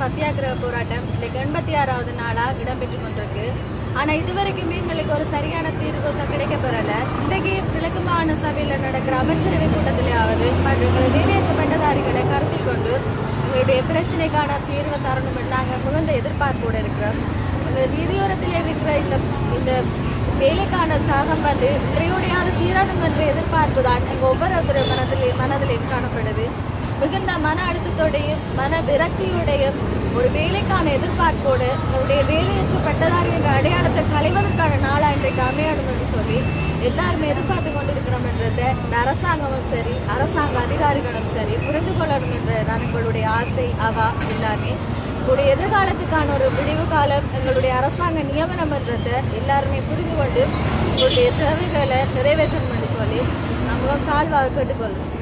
சத்தியாகிரக போராட்டம் இன்னைக்கு எண்பத்தி ஆறாவது நாளாக இடம்பெற்று கொண்டிருக்கு. ஆனா இதுவரைக்குமே எங்களுக்கு ஒரு சரியான தீர்வு தான் கிடைக்கப்பெறல இன்றைக்கு கிழக்கு மாகாண சபையில் நடக்கிற அமைச்சரவை கூட்டத்திலேயாவது மற்றும் எங்களை நிறைவேற்ற பட்டதாரிகளை கருத்தில் கொண்டு எங்களுடைய பிரச்சனைக்கான தீர்வு தரணும் நாங்கள் மிகுந்த எதிர்பார்ப்போடு இருக்கிறோம். எங்கள் வீதியோரத்தில் இருக்கிற இந்த இந்த வேலைக்கான தாகம் வந்து நிறைவுடையாத தீரணும் என்று எதிர்பார்ப்பு தான் எங்கள் ஒவ்வொருத்தர் மனதிலே மனதிலே காணப்படுது. மிகுந்த மன அழுத்தத்தோடையும் மன விரக்தியுடையும் ஒரு வேலைக்கான எதிர்பார்ப்போடு அவருடைய வேலையற்ற பட்டதாரி என்ற அடையாளத்தை களைவதற்கான நாளா இன்றைக்கு அமையணும் என்று சொல்லி எல்லாருமே எதிர்பார்த்து கொண்டிருக்கிறோம் என்றதை இந்த அரசாங்கமும் சரி அரசாங்க அதிகாரிகளும் சரி புரிந்து கொள்ளணும் என்ற நான் எங்களுடைய ஆசை அவா எல்லாமே. உங்களுடைய எதிர்காலத்துக்கான ஒரு விழிவு காலம் எங்களுடைய அரசாங்க நியமனம் என்றதை எல்லாருமே புரிந்து கொண்டு உங்களுடைய தேவைகளை நிறைவேற்றணும் என்று சொல்லி நம்ம தாழ்வாக கேட்டுக்கொள்வோம்